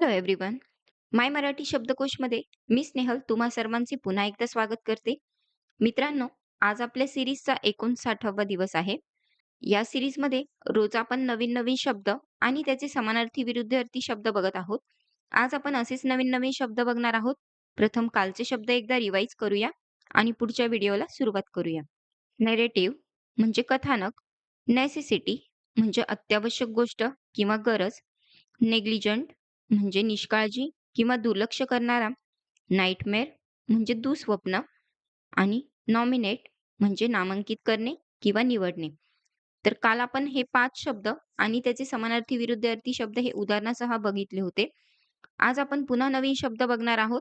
Hello everyone my Marathi शब्दकोशमध्ये मी स्नेहल तुम्हा सर्वांचे पुन्हा एकदा स्वागत करते. मित्रांनो आज आपल्या सिरीजचा एकोणसाठावा दिवस आहे. या सिरीजमध्ये रोज आपण नवीन नवीन शब्द आणि त्याचे समानार्थी विरुद्धार्थी शब्द बघत आहोत. आज आपण असेच नवीन नवीन शब्द बघणार आहोत. प्रथम कालचे शब्द एकदा रिवाईज करूया आणि पुढच्या व्हिडिओला सुरुवात करूया. नेरेटिव्ह म्हणजे कथानक. नेसेसिटी म्हणजे अत्यावश्यक गोष्ट किंवा गरज. नेग्लिजंट म्हणजे निष्काळजी किंवा दुर्लक्ष करणारा नाईटमेअर म्हणजे दुःस्वप्न आणि नॉमिनेट म्हणजे नामांकित करणे किंवा निवडणे. तर काल आपण हे पाच शब्द आणि त्याचे समानार्थी विरुद्धार्थी शब्द हे उदाहरणासह बघितले होते. आज आपण पुन्हा नवीन शब्द बघणार आहोत.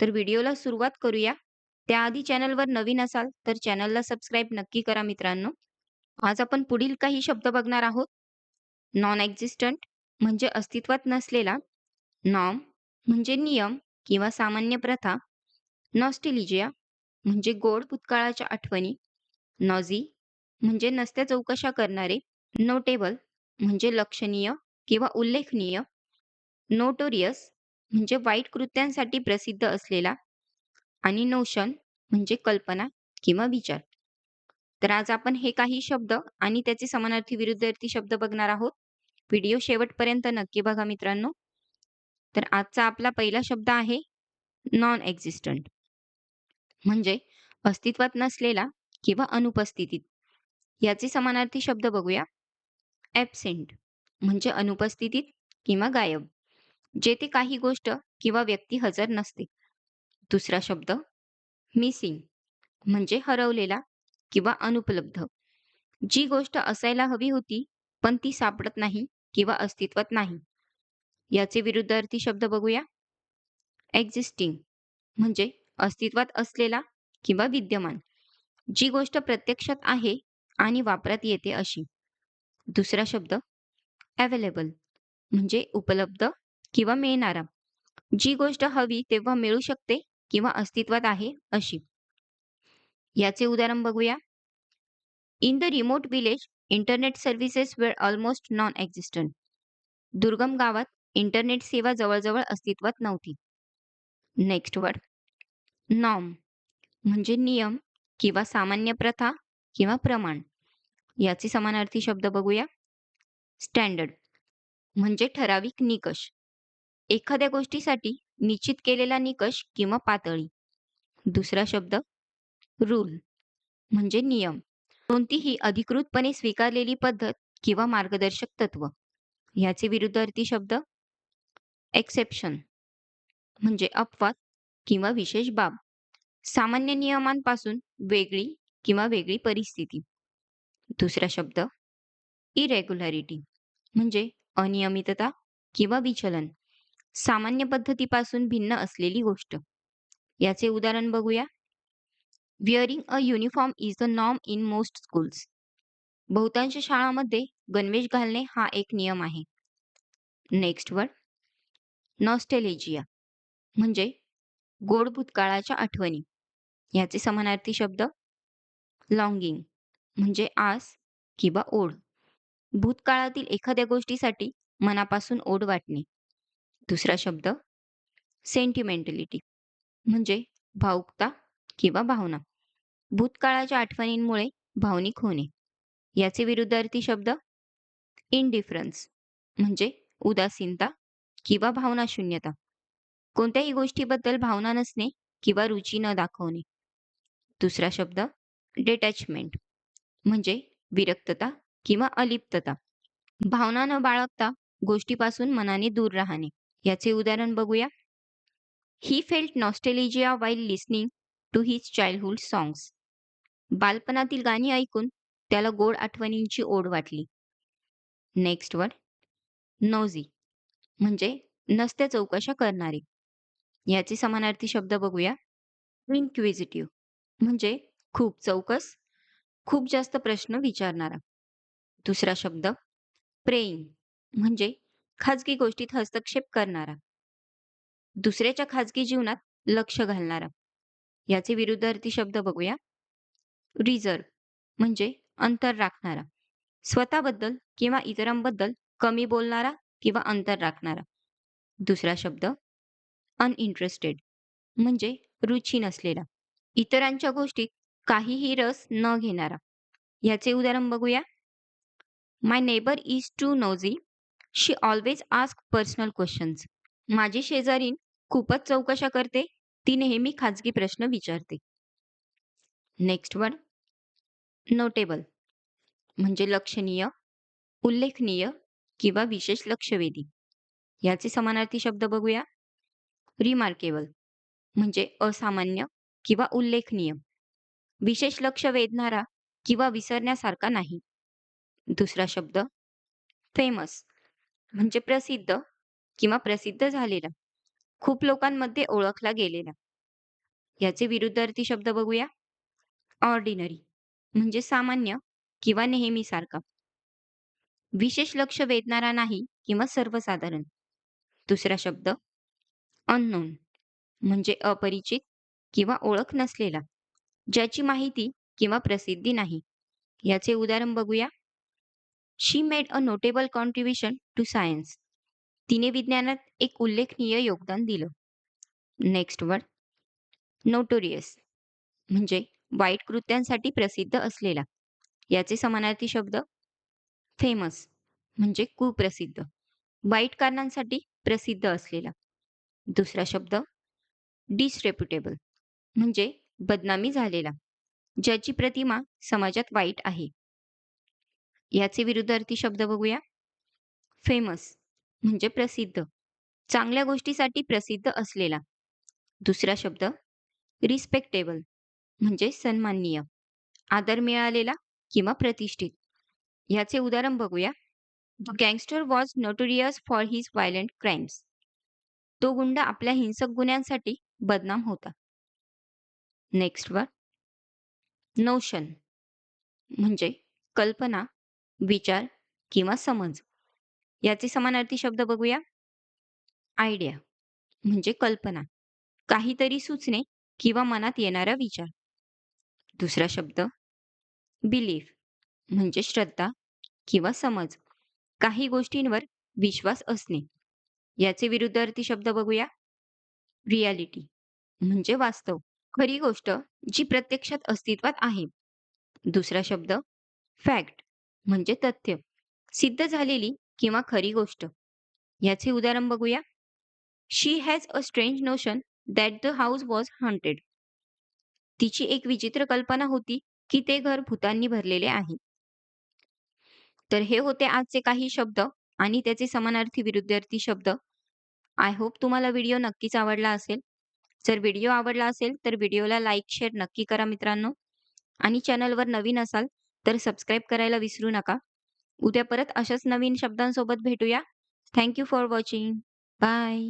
तर व्हिडिओला सुरुवात करूया. त्याआधी चॅनलवर नवीन असाल तर चॅनलला सबस्क्राईब नक्की करा मित्रांनो. आज आपण पुढील काही शब्द बघणार आहोत. नॉन एक्झिस्टंट म्हणजे अस्तित्वात नसलेला नॉर्म म्हणजे नियम किंवा सामान्य प्रथा नॉस्टिलिजिया म्हणजे गोड भूतकाळाच्या आठवणी नॉझी म्हणजे नसत्या चौकशा करणारे नोटेबल म्हणजे लक्षणीय किंवा उल्लेखनीय नोटोरियस म्हणजे वाईट कृत्यांसाठी प्रसिद्ध असलेला आणि नोशन म्हणजे कल्पना किंवा विचार. तर आज आपण हे काही शब्द आणि त्याचे समानार्थी विरुद्धार्थी शब्द बघणार आहोत. व्हिडिओ शेवटपर्यंत नक्की बघा मित्रांनो. तर आजचा आपला पहिला शब्द आहे नॉन एक्झिस्टंट म्हणजे अस्तित्वात नसलेला किंवा अनुपस्थितीत. याचे समानार्थी शब्द बघूया. ॲबसेंट म्हणजे अनुपस्थितीत किंवा गायब. जेथे काही गोष्ट किंवा व्यक्ती हजर नसते. दुसरा शब्द मिसिंग म्हणजे हरवलेला किंवा अनुपलब्ध. जी गोष्ट असायला हवी होती पण ती सापडत नाही किंवा अस्तित्वात नाही. याचे विरुद्धार्थी शब्द बघूया. एक्झिस्टिंग म्हणजे अस्तित्वात असलेला किंवा विद्यमान. जी गोष्ट प्रत्यक्षात आहे आणि वापरात येते अशी. दुसरा शब्द अवेलेबल म्हणजे उपलब्ध किंवा मिळणारा. जी गोष्ट हवी तेव्हा मिळू शकते किंवा अस्तित्वात आहे अशी. याचे उदाहरण बघूया. In the remote village internet services वेळ ऑलमोस्ट नॉन एक्झिस्टंट दुर्गम गावात इंटरनेट सेवा जवळजवळ अस्तित्वात नव्हती. Next word. नॉम म्हणजे नियम किंवा सामान्य प्रथा किंवा प्रमाण. याचे समानार्थी शब्द बघूया. स्टँडर्ड म्हणजे ठराविक निकष. एखाद्या गोष्टीसाठी निश्चित केलेला निकष किंवा पातळी. दुसरा शब्द रूल म्हणजे नियम. कोणतीही अधिकृतपणे स्वीकारलेली पद्धत किंवा मार्गदर्शक तत्व. याचे विरुद्धार्थी शब्द एक्सेप्शन म्हणजे अपवाद किंवा विशेष बाब. सामान्य नियमांपासून वेगळी किंवा वेगळी परिस्थिती. दुसरा शब्द इरेग्युलॅरिटी म्हणजे अनियमितता किंवा विचलन. सामान्य पद्धतीपासून भिन्न असलेली गोष्ट. याचे उदाहरण बघूया. Wearing a uniform is the norm in most schools बहुतांश शाळांमध्ये गणवेश घालणे हा एक नियम आहे. नेक्स्ट वर्ड नॉस्टेलेजिया म्हणजे गोड भूतकाळाच्या आठवणी. याचे समानार्थी शब्द लॉंगिंग म्हणजे आस किंवा ओढ. भूतकाळातील एखाद्या गोष्टीसाठी मनापासून ओढ वाटणे. दुसरा शब्द सेंटिमेंटलिटी म्हणजे भावुकता किंवा भावना. भूतकाळाच्या आठवणींमुळे भावनिक होणे. याचे विरुद्धार्थी शब्द इनडिफरन्स म्हणजे उदासीनता किंवा भावना शून्यता कोणत्याही गोष्टीबद्दल भावना नसणे किंवा रुची न दाखवणे. दुसरा शब्द डिटॅचमेंट म्हणजे विरक्तता किंवा अलिप्तता. भावना न बाळगता गोष्टीपासून मनाने दूर राहणे. याचे उदाहरण बघूया. He felt nostalgia while listening to his childhood songs बालपणातील गाणी ऐकून त्याला गोड आठवणींची ओढ वाटली. नेक्स्ट वर्ड नोझी म्हणजे नसत्या चौकशा करणारे. याचे समानार्थी शब्द बघूया. इन्क्विजिटिव्ह म्हणजे खूप चौकस खूप जास्त प्रश्न विचारणारा. दुसरा शब्द. प्रेईंग म्हणजे खाजगी गोष्टीत हस्तक्षेप करणारा. दुसऱ्याच्या खाजगी जीवनात लक्ष घालणारा. याचे विरुद्धार्थी शब्द बघूया. रिझर्व म्हणजे अंतर राखणारा. स्वतःबद्दल किंवा इतरांबद्दल कमी बोलणारा किंवा अंतर राखणारा. दुसरा शब्द अनइंटरेस्टेड म्हणजे रुची नसलेला. इतरांच्या गोष्टीत काहीही रस न घेणारा. याचे उदाहरण बघूया. My neighbour is too nosy she always ask personal questions माझी शेजारीन खूपच चौकशा करते. ती नेहमी खाजगी प्रश्न विचारते. नेक्स्ट वन नोटेबल म्हणजे लक्षणीय उल्लेखनीय किंवा विशेष लक्षवेधी. याचे समानार्थी शब्द बघूया. रिमार्केबल म्हणजे असामान्य किंवा उल्लेखनीय. विशेष लक्ष वेधणारा किंवा विसरण्यासारखा नाही. दुसरा शब्द फेमस म्हणजे प्रसिद्ध किंवा प्रसिद्ध झालेला. खूप लोकांमध्ये ओळखला गेलेला. याचे विरुद्धार्थी शब्द बघूया. ऑर्डिनरी म्हणजे सामान्य किंवा नेहमीसारखा. विशेष लक्ष वेधणारा नाही किंवा सर्वसाधारण. दुसरा शब्द अननोन म्हणजे अपरिचित किंवा ओळख नसलेला ज्याची माहिती किंवा प्रसिद्धी नाही. याचे उदाहरण बघूया. She made a notable contribution to science तिने विज्ञानात एक उल्लेखनीय योगदान दिलं. नेक्स्ट वर्ड नोटोरियस म्हणजे वाईट कृत्यांसाठी प्रसिद्ध असलेला. याचे समानार्थी शब्द फेमस म्हणजे कुप्रसिद्ध. वाईट कारणांसाठी प्रसिद्ध असलेला. दुसरा शब्द डिसरेप्युटेबल म्हणजे बदनामी झालेला ज्याची प्रतिमा समाजात वाईट आहे. याचे विरुद्धार्थी शब्द बघूया. फेमस म्हणजे प्रसिद्ध. चांगल्या गोष्टीसाठी प्रसिद्ध असलेला. दुसरा शब्द रिस्पेक्टेबल म्हणजे सन्माननीय. आदर मिळालेला किंवा प्रतिष्ठित. याचे उदाहरण बघूया. The gangster was notorious for his violent crimes तो गुंड आपल्या हिंसक गुन्ह्यांसाठी बदनाम होता. नेक्स्ट वर. नोशन म्हणजे कल्पना विचार किंवा समज. याचे समानार्थी शब्द बघूया. आयडिया म्हणजे कल्पना. काहीतरी सुचणे किंवा मनात येणारा विचार. दुसरा शब्द बिलीफ म्हणजे श्रद्धा किंवा समज. काही गोष्टींवर विश्वास असणे. याचे विरुद्धार्थी शब्द बघूया. रियालिटी म्हणजे वास्तव. खरी गोष्ट जी प्रत्यक्षात अस्तित्वात आहे. दुसरा शब्द फॅक्ट म्हणजे तथ्य. सिद्ध झालेली किंवा खरी गोष्ट. याचे उदाहरण बघूया. She has a strange notion that the house was haunted तिची एक विचित्र कल्पना होती की ते घर भूतांनी भरलेले आहे. तर हे होते आजचे काही शब्द आणि त्याचे समानार्थी विरुद्धार्थी शब्द. आय होप तुम्हाला व्हिडिओ नक्कीच आवडला असेल. जर व्हिडिओ आवडला असेल तर व्हिडिओला लाईक शेअर नक्की करा मित्रांनो. आणि चॅनलवर नवीन असाल तर सबस्क्राईब करायला विसरू नका. उद्या परत अशाच नवीन शब्दांसोबत भेटूया. Thank you for watching bye